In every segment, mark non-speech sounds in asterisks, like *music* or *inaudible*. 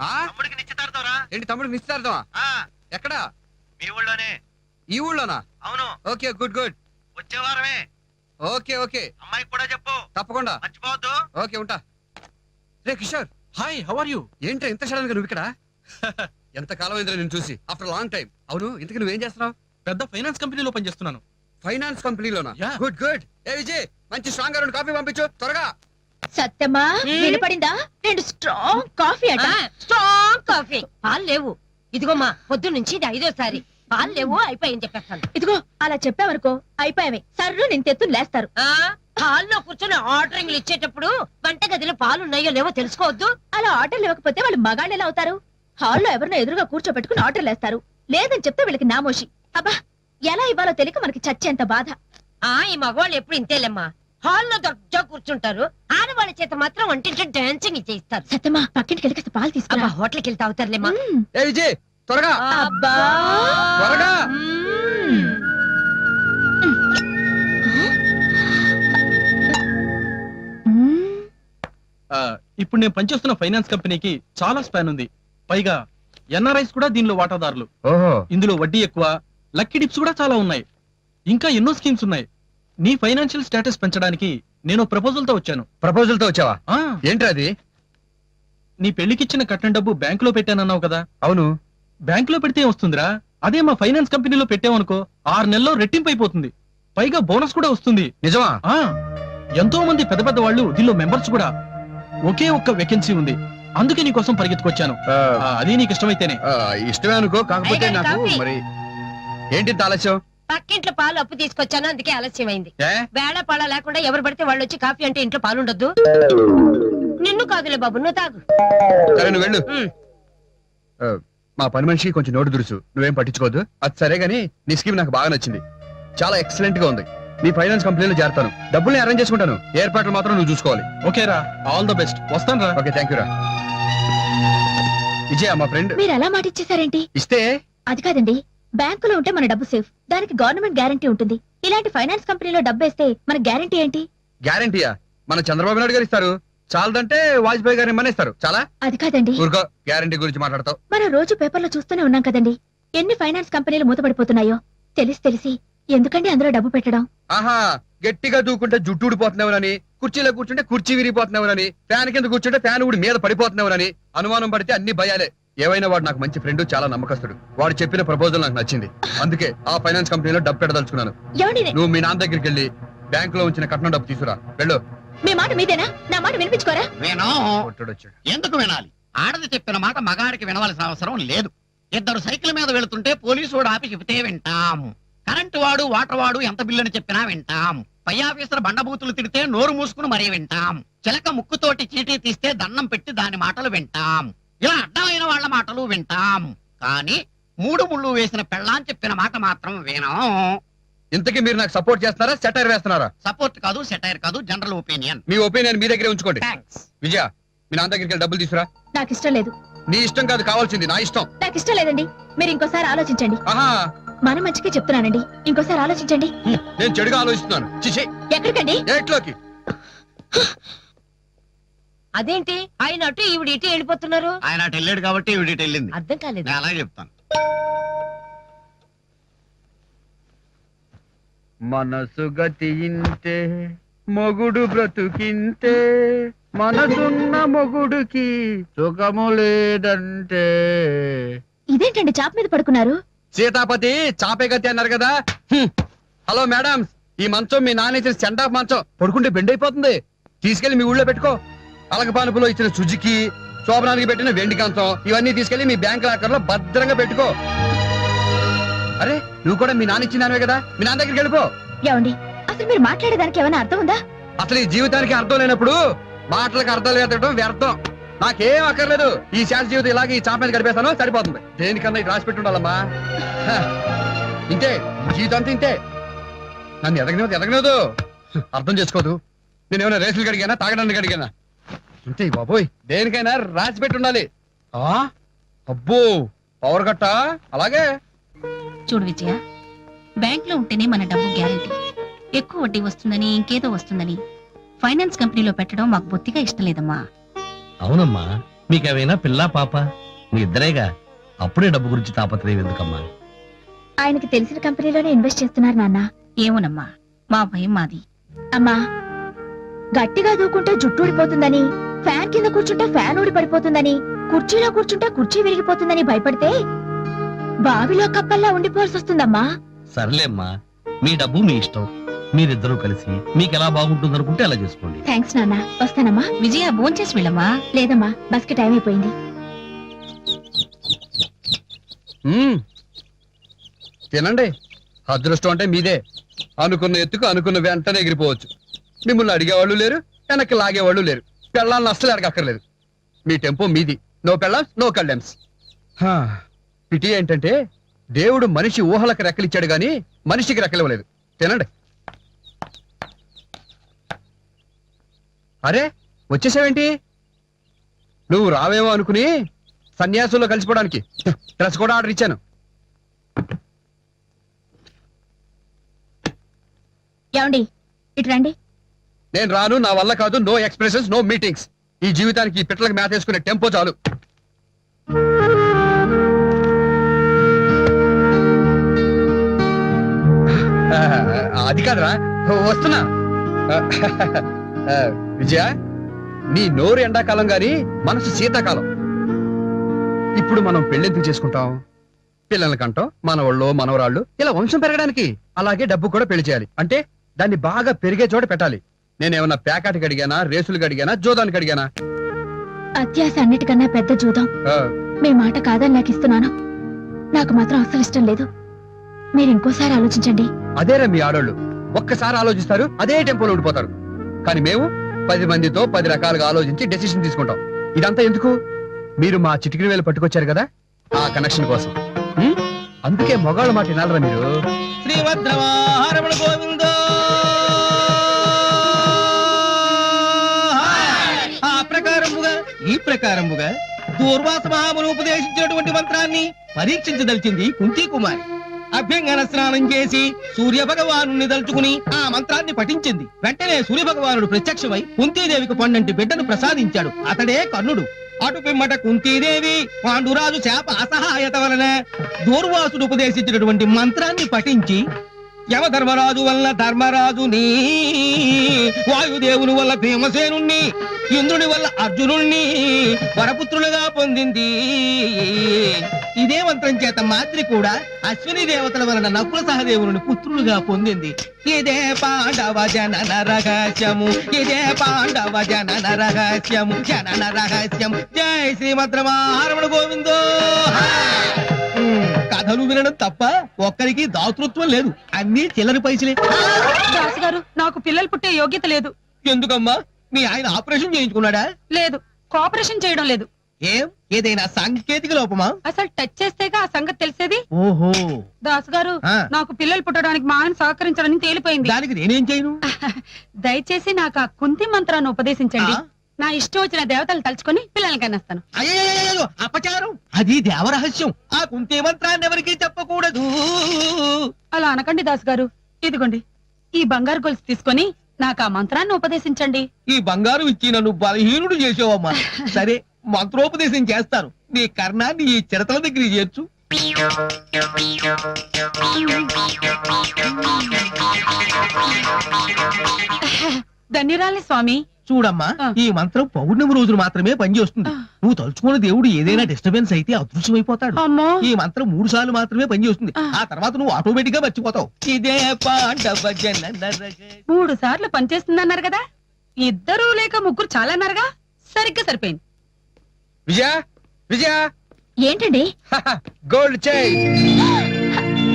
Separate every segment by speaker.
Speaker 1: ఆ?
Speaker 2: తమ్ముడికి నిశ్చితార్థంరా
Speaker 1: ఏంటి తమ్ముడు నిశ్చితార్థమా?
Speaker 2: ఆ,
Speaker 1: ఎక్కడ?
Speaker 2: మీ ఊళ్ళోనే.
Speaker 1: ఈ ఊళ్ళోనా?
Speaker 2: అవును.
Speaker 1: Okay good good.
Speaker 2: వచ్చే వారమే.
Speaker 1: Okay okay.
Speaker 2: అమ్మాయికి కూడా చెప్పు.
Speaker 1: తప్పకుండా.
Speaker 2: మర్చిపోవద్దు.
Speaker 1: ఓకే ఉంటా. రే Kishore.
Speaker 3: Hi how are you
Speaker 1: ఏంటి ఇంత సడన్గా నువ్వు ఇక్కడ? *laughs* ఎంత కాలం అయిందిరా నేను చూసి? ఆఫ్టర్ లాంగ్ టైం అవును ఇంతకు నువ్వేం చేస్తున్నావు?
Speaker 3: పెద్ద ఫైనాన్స్ కంపెనీలో పనిచేస్తున్నాను.
Speaker 1: ఫైనాన్స్ కంపెనీలోనా. Good good. ఏ విజయ్ మంచి స్ట్రాంగ్గా రెండు కాఫీ పంపించు త్వరగా.
Speaker 4: సత్యమా వినపడిందా? రెండు స్ట్రాంగ్ కాఫీ అట.
Speaker 5: Strong coffee. పాలు లేవు. ఇదిగోమ్మా పొద్దు నుంచి ఇది ఐదోసారి. పాలు లేవు అయిపోయింది చెప్పేస్తాను.
Speaker 4: ఇదిగో అలా చెప్పావనుకో అయిపోయావే సర్రు నేను తెత్తు లేస్తారు.
Speaker 5: ఆ? హాల్లో కూర్చొని ఆర్డరింగ్లు ఇచ్చేటప్పుడు వంట గదిలో పాలు ఉన్నాయో లేవో తెలుసుకోవద్దు.
Speaker 4: అలా ఆర్డర్లు ఇవ్వకపోతే వాళ్ళు మగాళ్ళు ఎలా అవుతారు? హాల్లో ఎవరినో ఎదురుగా కూర్చోబెట్టుకుని ఆర్డర్లు వేస్తారు లేదని చెప్తే వీళ్ళకి నామోషి. అబ్బా ఎలా ఇవ్వాలో తెలియక మనకి చచ్చేంత బాధ.
Speaker 5: ఆ ఈ మగవాళ్ళు ఎప్పుడు ఇంతేలేమ్మా. హాల్లో దొడ్జా కూర్చుంటారు. ఆడవాళ్ళ చేత మాత్రం వంటింట్లో డాన్సింగ్ చేయిస్తారు.
Speaker 4: సత్యమా పక్కింటికి వెళ్ళి కాస్త పాలు
Speaker 5: అబ్బా
Speaker 4: తీసుకురా
Speaker 5: హోటల్కి వెళ్తా అవుతారులేమ్మా
Speaker 4: మ్మ్.
Speaker 1: ఏ విజయ్ త్వరగా.
Speaker 4: అబ్బా.
Speaker 1: త్వరగా.
Speaker 5: మ్మ్.
Speaker 4: మ్మ్.
Speaker 3: ఇప్పుడు నేను పనిచేస్తున్న ఫైనాన్స్ కంపెనీకి చాలా స్పాన్ ఉంది. పైగా ఎన్ఆర్ఐస్ కూడా దీనిలో వాటాదారులు.
Speaker 1: ఓహో.
Speaker 3: ఇందులో వడ్డీ ఎక్కువ లక్కీ డిప్స్ కూడా చాలా ఉన్నాయి. ఇంకా ఎన్నో స్కీమ్స్ ఉన్నాయి. నీ ఫైనాన్షియల్ స్టేటస్ పెంచడానికి నేను ప్రపోజల్తో వచ్చాను.
Speaker 1: ప్రపోజల్తో వచ్చావా?
Speaker 3: ఆ.
Speaker 1: ఏంట్రా అది?
Speaker 3: నీ పెళ్ళికిచ్చిన కట్టిన డబ్బు బ్యాంకులో పెట్టానన్నావు కదా.
Speaker 1: అవును.
Speaker 3: బ్యాంకులో పెడితే ఏం వస్తుందిరా అదే మా ఫైనాన్స్ కంపెనీలో పెట్టామనుకో ఆరు నెలల్లో రెట్టింపు అయిపోతుంది. పైగా బోనస్ కూడా వస్తుంది.
Speaker 1: నిజమా?
Speaker 3: ఆ. ఎంతో మంది పెద్ద పెద్ద వాళ్ళు దీనిలో మెంబర్స్ కూడా ఒకే ఒక్క వేకెన్సీ ఉంది. అందుకే నీకోసం పరిగెత్తుకొచ్చాను.
Speaker 1: ఆ,
Speaker 3: ఆ, అది నీకు ఇష్టమైతేనే.
Speaker 1: ఆ, ఇష్టమే అనుకో కాకపోతే
Speaker 5: అయ్యగారు
Speaker 1: నాకు
Speaker 5: కాఫీ.
Speaker 1: మరి ఏంటి ఇంత ఆలస్యం?
Speaker 5: పక్కింట్లో పాలు అప్పు తీసుకొచ్చాను అందుకే ఆలస్యమైంది. వేళ పాడ లేకుండా ఎవరు పడితే వాళ్ళు వచ్చి కాఫీ అంటే ఇంట్లో పాలు ఉండొద్దు నిన్ను కాదులే బాబు నువ్వు తాగు.
Speaker 1: సరే నువ్వు వెళ్ళు. మా పని మనిషి కొంచెం నోటు దురుసు. నువ్వేం పట్టించుకోవద్దు అది సరే గానీ నీ స్కీమ్ నాకు బాగా నచ్చింది. చాలా ఎక్సలెంట్గా ఉంది. నీ ఫైనాన్స్ కంపెనీలో చేరతాను. డబ్బుల్ని అరేంజ్ చేసుకుంటాను. ఏర్పాట్లు మాత్రం నువ్వు చూసుకోవాలి.
Speaker 3: ఓకేరా ఆల్ ద బెస్ట్ వస్తాను రా.
Speaker 1: ఓకే థ్యాంక్ యూ రా. విజయ మా ఫ్రెండ్
Speaker 4: మీరు అలా మాట ఇచ్చేసారేంటి
Speaker 1: ఇస్తే?
Speaker 4: అది కాదండి. బ్యాంకులో ఉంటే మన డబ్బు సేఫ్. దానికి గవర్నమెంట్ గ్యారంటీ ఉంటుంది. ఇలాంటి ఫైనాన్స్ కంపెనీలో డబ్బు వేస్తే మన గ్యారంటీ ఏంటి?
Speaker 1: గ్యారంటీయా? మన చంద్రబాబు నాయుడు గారు ఇస్తారు చాలదంటే వాజ్పేయి గారు ఇమ్మనేస్తారు చాలా?
Speaker 4: అది కాదండి.
Speaker 1: ఊరుకో గ్యారంటీ గురించి మాట్లాడతావు.
Speaker 4: మనం రోజు పేపర్లో చూస్తూనే ఉన్నాం కదండి. ఎన్ని ఫైనాన్స్ కంపెనీలు మూతపడిపోతున్నాయో. తెలిసి తెలిసి ఎందుకండి అందులో డబ్బు పెట్టడం?
Speaker 1: ఆహా గట్టిగా దూకుంటే జుట్టు ఊడిపోతున్నావునని కుర్చీలో కూర్చుంటే కుర్చీ విరిగిపోతున్నావునని ఫ్యాన్ కింద కూర్చుంటే ఫ్యాన్ ఊడి మీద పడిపోతున్నావునని అనుమానం పడితే అన్ని భయాలే. ఏవైనా వాడు నాకు మంచి ఫ్రెండ్ చాలా నమ్మకస్తుడు. వాడు చెప్పిన ప్రపోజల్ నాకు నచ్చింది. అందుకే ఆ ఫైనాన్స్ కంపెనీలో డబ్బు పెట్టదలుచుకున్నాను నువ్వు మీ నాన్న దగ్గరికి వెళ్ళి బ్యాంక్లో ఉంచిన కట్నం డబ్బు తీసుకురా. వెళ్ళు.
Speaker 4: మీ మాట మీదేనా? నా మాట వినిపించుకోరా?
Speaker 6: వినో. ఎందుకు వినాలి? ఆడది చెప్పిన మాట మగాడికి వినవలసిన అవసరం లేదు. ఇద్దరు సైకిల్ మీద వెళుతుంటే పోలీసు వాడు ఆపి చెబితే వింటాం. కరెంటు వాడు వాటర్ వాడు ఎంత బిల్లని చెప్పినా వింటాం. పై ఆఫీసర్ బండబూతులు తిడితే నోరు మూసుకుని మరీ వింటాం. చిలక ముక్కుతోటి చీటీ తీస్తే దండం పెట్టి దాని మాటలు వింటాం. ఇలా అడ్డమైన వాళ్ళ మాటలు వింటాం. కానీ మూడు ముళ్ళు వేసిన పెళ్ళాం చెప్పిన మాట మాత్రం వినం.
Speaker 1: ఇంతకీ మీరు నాకు సపోర్ట్ చేస్తున్నారా సెటైర్ వేస్తున్నారా?
Speaker 6: సపోర్ట్ కాదు సెటైర్ కాదు జనరల్ ఒపీనియన్.
Speaker 1: మీ ఒపీనియన్ మీ దగ్గరే ఉంచుకోండి.
Speaker 6: థ్యాంక్స్
Speaker 1: విజయ మీ నాన్న దగ్గరికి వెళ్ళి డబ్బులు తీసుకురా.
Speaker 4: నాకు ఇష్టం లేదు.
Speaker 1: నీ ఇష్టం కాదు కావాల్సింది నా ఇష్టం.
Speaker 4: నాకు ఇష్టం లేదండి. మీరు ఇంకోసారి ఆలోచించండి.
Speaker 1: ఆహా.
Speaker 4: మన మంచిగా చెప్తున్నానండి. ఇంకోసారి ఆలోచించండి.
Speaker 1: నేను చెడుగా ఆలోచిస్తున్నాను. చిచి
Speaker 4: ఎక్కడికండి?
Speaker 1: ఏట్లోకి?
Speaker 5: అదేంటి? ఆయన అటు ఈవిడ ఇటు వెళ్ళిపోతున్నారు?
Speaker 6: ఆయన అటు వెళ్ళాడు కాబట్టి ఈవిడ వెళ్ళింది.
Speaker 5: అర్థం కాలేదు.
Speaker 6: నేను అలాగే చెప్తాను.
Speaker 1: మనసు గతి ఇంతే మొగుడు బ్రతుకింతే మనసున్న మొగుడుకి సుఖము లేదంటే.
Speaker 4: ఇదేంటండి చాప మీద పడుకున్నారు?
Speaker 1: సీతాపతి చాపే గతి అన్నారు కదా. హ్మ్. హలో మేడం ఈ మంచం మీ నాన్న ఇచ్చిన మంచం. పడుకుంటే బెండ్ అయిపోతుంది తీసుకెళ్ళి మీ ఊళ్ళో పెట్టుకో. అలగపానుపులో ఇచ్చిన సుజుకి శోభనానికి పెట్టిన వెండి కంచం ఇవన్నీ తీసుకెళ్ళి మీ బ్యాంక్ లాకర్లో భద్రంగా పెట్టుకో. అరే నువ్వు కూడా మీ నాన్న ఇచ్చినావే కదా? మీ నాన్న దగ్గరికి వెళ్ళిపో.
Speaker 4: ఏమండి అసలు మీరు మాట్లాడేదానికి ఏమైనా అర్థం ఉందా?
Speaker 1: అసలు ఈ జీవితానికి అర్థం లేనప్పుడు మాటలకు అర్థం లేదటం వ్యర్థం. నాకేం అక్కర్లేదు. ఈ శాస జీవితం ఇలాగే ఈ చాప మీద గడిపేస్తాను సరిపోతుంది. దేనికన్నా ఇది రాసి పెట్టి ఉండాలమ్మా. ఇంతే జీవితం అంతా ఇంతే. నన్ను ఎదగనివద్దు ఎదగనివద్దు అర్థం చేసుకోదు. నేను ఏమైనా రేసులు కడిగానా తాగడానికి కడిగానా? ఇంతే బాబోయ్. దేనికైనా రాసి పెట్టి ఉండాలి. ఆ? అబ్బో పవర్ కట్ట? అలాగే.
Speaker 7: చూడు విజయ బ్యాంక్లో ఉంటేనే మన డబ్బు గ్యారంటీ. ఎక్కువ వడ్డీ వస్తుందని ఇంకేదో వస్తుందని. ఫైనాన్స్ కంపెనీలో పెట్టడం మాకు బొత్తిగా ఇష్టం లేదమ్మా.
Speaker 8: అవునమ్మా మీకేమైనా పిల్ల పాప? మీ ఇద్దరేగా? అప్పుడే డబ్బు గురించి తాపత్రయం ఎందుకమ్మా?
Speaker 4: ఆయనకి తెలిసిన కంపెనీలోనే ఇన్వెస్ట్ చేస్తున్నారు నాన్న.
Speaker 7: ఏమోనమ్మా మా భయం మాది.
Speaker 4: అమ్మా గట్టిగా దూకుంటే జుట్టు ఊడిపోతుందని. ఫ్యాన్ కింద కూర్చుంటే ఫ్యాన్ ఊడి పడిపోతుందని కుర్చీలో కూర్చుంటే కుర్చీ విరిగిపోతుందని భయపడితే బావిలో కప్పల్లా ఉండిపోవాల్సి వస్తుందమ్మా.
Speaker 8: సర్లేమ్మా మీ డబ్బు మీ ఇష్టం. మీరిద్దరూ కలిసి మీకు ఎలా బాగుంటుంది అనుకుంటే అలా చేసుకోండి.
Speaker 4: థ్యాంక్స్ నాన్న వస్తానమ్మా.
Speaker 7: విజయ భోంచేసి వెళ్ళమ్మా.
Speaker 4: లేదమ్మా బస్కి టైం అయిపోయింది.
Speaker 1: తినండి. అదృష్టం అంటే మీదే. అనుకున్న ఎత్తుకు అనుకున్న వెంటనే ఎగిరిపోవచ్చు. మిమ్మల్ని అడిగేవాళ్ళు లేరు వెనక్కి లాగేవాళ్ళు లేరు. పెళ్ళాలను అస్సలు అడగక్కర్లేదు మీ టెంపో మీది. నో పెళ్ళాం నో కళ్ళెమ్స్. పిటి ఏంటంటే దేవుడు మనిషి ఊహలకు రెక్కలిచ్చాడు గాని మనిషికి రెక్కలివ్వలేదు. తినండి. అరే వచ్చేసావేంటి? నువ్వు రావేమో అనుకుని సన్యాసుల్లో కలిసిపోవడానికి. డ్రెస్ కూడా ఆర్డర్ ఇచ్చాను.
Speaker 4: ఏమండి? ఇటు రండి.
Speaker 1: నేను రాను నా వల్ల కాదు నో ఎక్స్ప్రెషన్స్ నో మీటింగ్స్ ఈ జీవితానికి ఈ పిట్టలకు మేత వేసుకునే టెంపో చాలు. అది కాదురా వస్తున్నా. విజయ నీ నోరు ఎండాకాలం గాని మనసు శీతాకాలం. ఇప్పుడు మనం పెళ్ళెందుకు చేసుకుంటాం? పిల్లలకంటాం మనవాళ్ళు మనవరాళ్ళు ఇలా వంశం పెరగడానికి. అలాగే డబ్బు కూడా పెళ్ళి చేయాలి. అంటే దాన్ని బాగా పెరిగే చోట పెట్టాలి. నేనేమన్నా ప్యాకాటికి అడిగానా రేసులకు అడిగానా జోదానికి అడిగానా
Speaker 4: అత్యాశ అన్నిటికన్నా పెద్ద జూదం.
Speaker 1: ఆ,
Speaker 4: మీ మాట కాదని నాకు ఇస్తున్నాను. నాకు మాత్రం అస్సలు ఇష్టం లేదు. మీరు ఇంకోసారి ఆలోచించండి.
Speaker 1: అదేరా మీ ఆడోళ్ళు. ఒక్కసారి ఆలోచిస్తారు అదే టెంపోలో ఉండిపోతారు. కానీ మేము పది మందితో పది రకాలుగా ఆలోచించి డెసిషన్ తీసుకుంటాం. ఇదంతా ఎందుకు? మీరు మా చిటికిన వేలు పట్టుకొచ్చారు కదా ఆ కనెక్షన్ కోసం. ఉం? అందుకే మొగాళ్ళ మాట వినాలరా మీరు?
Speaker 3: శ్రీభద్రవాహరమణ గోవింద ప్రకారముగా దూర్వాస మహామును ఉపదేశించినటువంటి మంత్రాన్ని పరీక్షించదలిచింది కుంతీ కుమారి అభ్యంగన స్నానం చేసి సూర్య భగవాను దలుచుకుని ఆ మంత్రాన్ని పఠించింది. వెంటనే సూర్య భగవానుడు ప్రత్యక్షమై కుంతీదేవికి పండంటి బిడ్డను ప్రసాదించాడు. అతడే కర్ణుడు. అటు పిమ్మట కుంతీదేవి పాండురాజు శాప అసహాయత వలన దూర్వాసుడు ఉపదేశించినటువంటి మంత్రాన్ని పఠించి యమధర్మరాజు వల్ల ధర్మరాజుని వాయుదేవుని వల్ల భీమసేనుణ్ణి ఇంద్రుని వల్ల అర్జునుణ్ణి వరపుత్రులుగా పొందింది. ఇదే మంత్రం చేత మాద్రి కూడా అశ్విని దేవతల వలన నకుల సహదేవుని పుత్రులుగా పొందింది. ఇదే పాండవ జనన రహస్యము ఇదే పాండవ జనన రహస్యము జనన రహస్యం జై శ్రీమద్రమారమణ గోవిందో. కథలు వినడం తప్ప ఒక్కరికి దాతృత్వం లేదు. అన్ని చిల్లరి పైసలే.
Speaker 9: దాసు గారు నాకు పిల్లలు పుట్టే యోగ్యత లేదు.
Speaker 3: ఎందుకమ్మా? మీ ఆయన ఆపరేషన్ చేయించుకున్నాడా?
Speaker 9: లేదు. కోఆపరేషన్ చేయడం లేదు.
Speaker 3: ఏం? ఏదైనా సాంకేతిక లోపమా?
Speaker 9: అసలు టచ్ చేస్తేగా ఆ సంగతి తెలిసేది?
Speaker 3: ఓహో.
Speaker 9: దాసు గారు
Speaker 3: ఆ,
Speaker 9: నాకు పిల్లలు పుట్టడానికి మా ఆయన సహకరించడానికి తేలిపోయింది.
Speaker 3: దానికి నేనేం చేయను? *laughs*
Speaker 9: దయచేసి నాకు ఆ కుంతి మంత్రాన్ని ఉపదేశించండి.
Speaker 3: ఆ?
Speaker 9: నా ఇష్టం వచ్చిన దేవతలు తలుచుకొని పిల్లల్ని కనేస్తాను
Speaker 3: అయ్యయ్యయ్యయ్యో, అపచారం! అది దేవరహస్యం. ఆ కుంతే మంత్రాన్ని ఎవరికి చెప్పకూడదు.
Speaker 9: అలా అనకండి దాసు గారు ఇదిగోండి ఈ బంగారు గొలుసు తీసుకొని నాకు ఆ మంత్రాన్ని ఉపదేశించండి.
Speaker 3: ఈ బంగారు ఇచ్చి నన్ను బలహీనుడు చేసావమ్మా. సరే మంత్రోపదేశం చేస్తాను నీ కర్ణాన్ని ఈ చిరతల దగ్గర చేర్చు.
Speaker 9: ధన్యురాలి స్వామి
Speaker 3: చూడమ్మా. ఈ మంత్రం పౌర్ణమి రోజులు మాత్రమే పనిచేస్తుంది. నువ్వు తలుచుకున్న దేవుడు ఏదైనా డిస్టర్బెన్స్ అయితే అదృశ్యమైపోతాడు.
Speaker 9: అమ్మో.
Speaker 3: ఈ మంత్రం మూడు సార్లు మాత్రమే పనిచేస్తుంది
Speaker 9: ఆ.
Speaker 3: ఆ తర్వాత నువ్వు ఆటోమేటిక్గా మర్చిపోతావు. ఇదే పాండవ జనన రహస్యం.
Speaker 9: మూడు సార్లు పనిచేస్తుందన్నారు కదా? ఇద్దరు లేక ముగ్గురు చాలా అన్నారుగా సరిగ్గా సరిపోయింది.
Speaker 1: విజయ? విజయ?
Speaker 4: ఏంటండి?
Speaker 1: Gold chain.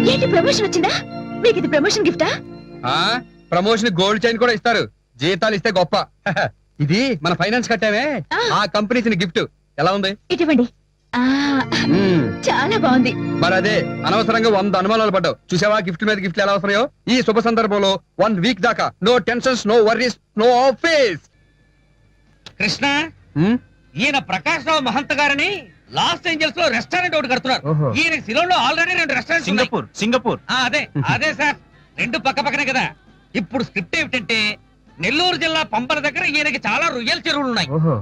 Speaker 4: ఏంటి ప్రమోషన్ వచ్చిందా? మీకు ఇది ప్రమోషన్ గిఫ్టా
Speaker 1: ఆ ప్రమోషన్ గోల్డ్ చైన్ కూడా ఇస్తారు. జీతాలు ఇస్తే గొప్ప. *laughs* ఇది మన ఫైనాన్స్ కట్టామే.
Speaker 4: ఆ.
Speaker 1: కంపెనీ ఇచ్చిన గిఫ్ట్. ఎలా ఉంది?
Speaker 4: ఇటువంటి. చాలా బాగుంది.
Speaker 1: మరి అదే అనవసరంగా వంద అనుమానాలు పడ్డావు. చూసావా గిఫ్ట్ మీద గిఫ్ట్ ఎలా వస్తున్నాయో? ఈ శుభ సందర్భంలో వన్ వీక్ దాకా no tensions no worries no office.
Speaker 6: Krishna ఈయన ప్రకాష్ రావు మహంత్ గారిని లాస్ ఏంజల్స్లో రెస్టారెంట్ ఒకటి కడుతున్నారు. ఈయన సిలోన్లో ఆల్రెడీ రెండు రెస్టారెంట్
Speaker 3: సింగపూర్ సింగపూర్.
Speaker 6: అదే అదే సార్. రెండు పక్క పక్కనే కదా. ఇప్పుడు స్క్రిప్ట్ ఏమిటంటే నెల్లూరు జిల్లా పంపల దగ్గర ఈయనకి చాలా రొయ్యల చెరువులు ఉన్నాయి.
Speaker 1: ఓహో.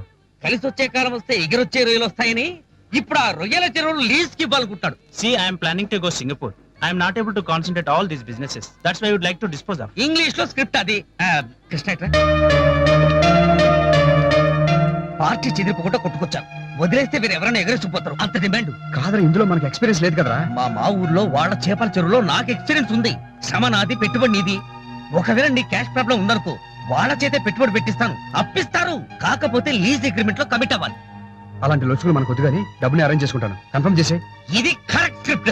Speaker 3: కలిసి వచ్చే కాలం వస్తే ఎగిరొచ్చే రొయ్యలు వస్తాయని ఇప్పుడు ఆ రొయ్యల చెరువులు లీజ్కి పాల్గొంటాడు
Speaker 10: See, I am planning to go Singapore. I am not able to concentrate all these businesses. That's why I would like to dispose of.
Speaker 3: ఇంగ్లీష్లో స్క్రిప్ట్ అది. కృష్ణ. పార్టీ చెదిరిపోకుండా కొట్టుకొచ్చాను వదిలేస్తే మీరు ఎవరైనా ఎగరేసిపోతారు అంత డిమాండ్.
Speaker 1: కాదరా ఇందులో మనకి ఎక్స్పీరియన్స్ లేదు కదరా.
Speaker 3: మా మా ఊర్లో వాళ్ళ చేపల చెరువులో నాకు ఎక్స్పీరియన్స్ ఉంది. శ్రమ నాది పెట్టుబడి నీది. ఒకవేళ నీ క్యాష్ ప్రాబ్లం ఉందనుకో వాళ్ళ చేతే పెట్టుబడి పెట్టిస్తాను. అప్పిస్తారు. కాకపోతే లీజ్ అగ్రిమెంట్లో కమిట్ అవ్వాలి.
Speaker 1: అలాంటి లొచ్చుకులు మనకు వద్దు కానీ డబ్బుని అరేంజ్ చేసుకుంటాను. కన్ఫర్మ్ చేసే
Speaker 3: ఇది కరెక్ట్ స్క్రిప్ట్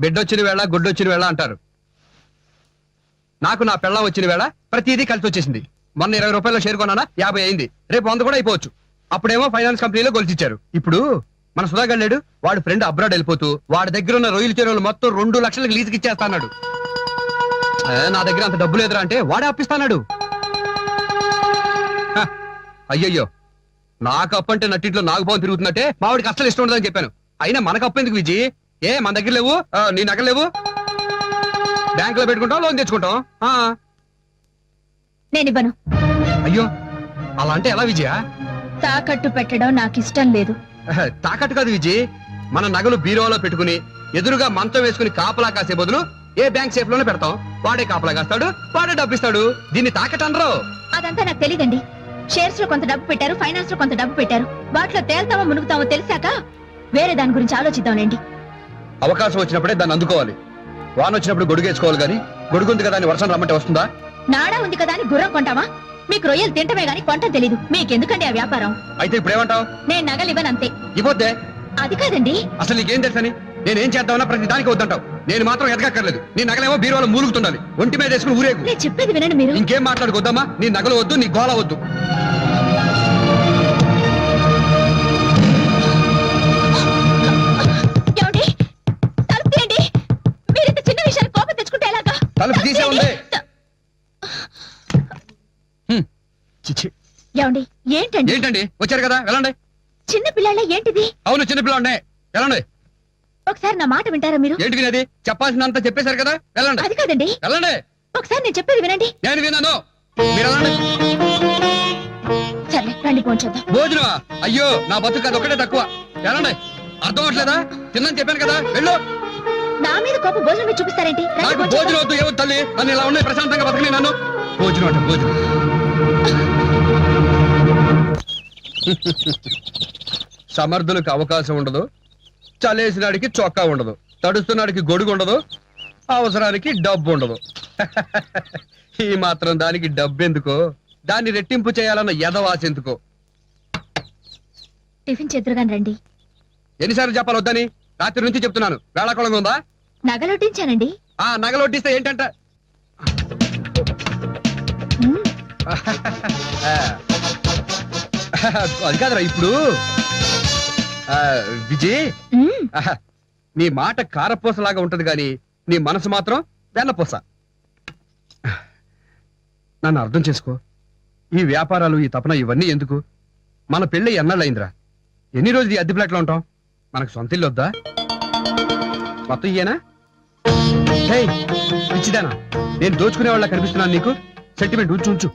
Speaker 1: బిడ్డ వచ్చిన వేళ గుడ్డ వచ్చిన వేళ అంటారు. నాకు నా పెళ్ళం వచ్చిన వేళ ప్రతిదీ కలిసి వచ్చేసింది. మొన్న ఇరవై రూపాయల షేర్ కొన్నానా? యాభై అయింది. రేపు వంద కూడా అయిపోవచ్చు. అప్పుడేమో ఫైనాన్స్ కంపెనీలో గొలిచిచ్చారు ఇప్పుడు మన సుధాగర్ లేడు వాడు ఫ్రెండ్ అబ్రాడ్ వెళ్ళిపోతూ వాడి దగ్గర ఉన్న రొయ్యల చెరువులు మొత్తం రెండు లక్షలకు లీజుకి ఇచ్చేస్తాడు నా దగ్గర అంత డబ్బు లేదురా అంటే వాడే అప్పిస్తాడు అయ్యయ్యో నాకు అప్పు అంటే నట్టింట్లో నాకు పోని తిరుగుతున్నట్టే మావాడికి అస్సలు ఇష్టం ఉండదని చెప్పాను. అయినా మనకు అప్పు ఎందుకు విజయ్? ఏ మన దగ్గర లేవు? నీ నగలు లేవు? బ్యాంక్లో పెట్టుకుంటాం లోన్ తెచ్చుకుంటాం? అయ్యో అలా అంటే ఎలా విజయ?
Speaker 4: తాకట్టు పెట్టడం నాకు ఇష్టం లేదు.
Speaker 1: తాకట్టు కాదు విజయ్. మన నగలు బీరోలో పెట్టుకుని ఎదురుగా మంచం వేసుకుని కాపలా కాసే బదులు ఏ బ్యాంక్ సేఫ్లోనే పెడతాం. వాడే కాపలా కాస్తాడు వాడే డబ్బిస్తాడు. దీన్ని తాకట్టు అనరు
Speaker 4: అదంతా నాకు తెలియదండి షేర్స్లో కొంత డబ్బు పెట్టారు ఫైనాన్స్లో కొంత డబ్బు పెట్టారు. వాటిలో తేల్తామో మునుగుతామో తెలిసాక వేరే దాని గురించి ఆలోచిద్దాంలేండి.
Speaker 1: అవకాశం వచ్చినప్పుడే దాన్ని అందుకోవాలి. వాన వచ్చినప్పుడు గొడుగేసుకోవాలి గాని గొడుగుంది కదా అని వర్షం రమ్మంటే వస్తుందా?
Speaker 4: నాడా ఉంది కదా అని గుర్రం కొంటామా? మీకు రొయ్యలు తింటమే గాని కొంటం తెలీదు. మీకెందుకండి ఆ వ్యాపారం?
Speaker 1: అయితే ఇప్పుడు ఏమంటావు
Speaker 4: నేను నగలు ఇవ్వనంతే
Speaker 1: ఇవ్వద్దే.
Speaker 4: అది కాదండి.
Speaker 1: అసలు నీకేం తెలుసని? నేనేం చేద్దామన్నా ప్రతి దానికి వద్దంటావు. నేను మాత్రం ఎదగక్కర్లేదు నీ నగలేమో బీరువాలో మూలుగుతుండాలి. ఒంటి మీద వేసుకుని ఊరేగు.
Speaker 4: నేను చెప్పేది వినండి మీరు.
Speaker 1: ఇంకేం మాట్లాడుకోద్దామా నీ నగలు వద్దు నీ గోల వద్దు.
Speaker 4: ఏమండి? ఏంటండి?
Speaker 1: ఏంటండి? వచ్చారు కదా వెళ్ళండి.
Speaker 4: చిన్న పిల్లల ఏంటిది?
Speaker 1: అవును చిన్నపిల్లండి వెళ్ళండి.
Speaker 4: ఒకసారి నా మాట వింటారా మీరు?
Speaker 1: ఏంటి వినేది? చెప్పాల్సినంత చెప్పేశారు కదా వెళ్ళండి.
Speaker 4: అది కాదండి.
Speaker 1: వెళ్ళండి.
Speaker 4: ఒకసారి నేను చెప్పేది వినండి.
Speaker 1: నేను విన్నాను. మీరు వెళ్ళండి.
Speaker 4: సరే రండి పోంచేద్దాం
Speaker 1: భోజనమా? అయ్యో నా బతుకు అది ఒకటే తక్కువ. వెళ్ళండి. అర్థం అవట్లేదా తిన్నాను చెప్పాను కదా. వెళ్ళు.
Speaker 4: నా మీద కోపం భోజనం మీద చూపిస్తారేంటి? రండి
Speaker 1: నాకు. భోజనం వద్దు ఏవద్దు తల్లి. నన్ను ఇలా ఉన్నాయి ప్రశాంతంగా బతకని నన్ను. భోజనం అంటే భోజనం. సమర్థులకు అవకాశం ఉండదు. చలేసినాడికి చొక్కా ఉండదు. తడుస్తున్నాడికి గొడుగు ఉండదు. అవసరానికి డబ్బు ఉండదు. *laughs* ఈ మాత్రం దానికి డబ్బు ఎందుకో? దాన్ని రెట్టింపు చేయాలన్న ఎదవాస ఎందుకో?
Speaker 4: టిఫిన్ చేద్దరుగాని రండి.
Speaker 1: ఎన్నిసార్లు చెప్పాలి వద్దని? రాత్రి నుంచి చెప్తున్నాను. వేళాకోళంగా ఉందా?
Speaker 4: నగలొట్టించానండి
Speaker 1: ఆ నగలొట్టిస్తే ఏంటంట? *laughs* *laughs* అది కాదురా ఇప్పుడు ఆ, విజయ్
Speaker 4: మ్మ్.
Speaker 1: ఆహా, నీ మాట కారపూసలాగా ఉంటది గాని నీ మనసు మాత్రం వెన్నపూస. నన్ను అర్థం చేసుకో. ఈ వ్యాపారాలు ఈ తపన ఇవన్నీ ఎందుకు? మన పెళ్ళి ఎన్నాళ్ళయిందిరా? ఎన్ని రోజులు ఈ అద్దె ఫ్లాట్లో ఉంటాం? మనకు సొంత ఇల్లు వద్దా? మొత్తం ఇయ్యేనా? హేయ్, పిచ్చిదానా. నేను దోచుకునే వాళ్ళ కనిపిస్తున్నాను నీకు. సెంటిమెంట్ ఉంచు ఉంచు.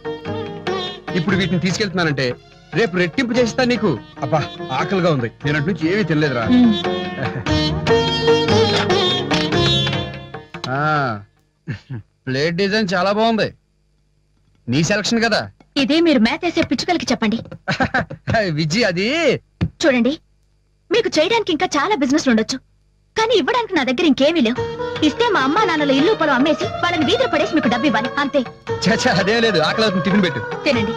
Speaker 1: ఇప్పుడు వీటిని తీసుకెళ్తున్నానంటే రేపు రెట్టింపు చేస్తాను నీకు. అబ్బా ఆకలిగా ఉంది. నేను అటు నుంచి ఏమీ తినలేదురా. ఆ, ప్లేట్ డిజైన్ చాలా బాగుంది. నీ సెలక్షన్ కదా.
Speaker 4: ఇదే మీరు మేతేసే పిచ్చుకలకి చెప్పండి.
Speaker 1: విజయ్ అది.
Speaker 4: చూడండి మీకు చేయడానికి ఇంకా చాలా బిజినెస్ ఉండొచ్చు. కానీ ఇవ్వడానికి నా దగ్గర ఇంకేమీ లేవు. ఇస్తే మా అమ్మా నాన్నల ఇల్లు పొలం అమ్మేసి వాళ్ళని వీధిలో పడేసి మీకు డబ్బు ఇవ్వాలి. అంతే.
Speaker 1: చచ్చా అదే లేదు. ఆకలి అవుతుంది టిఫిన్ పెట్టు.
Speaker 4: తినండి.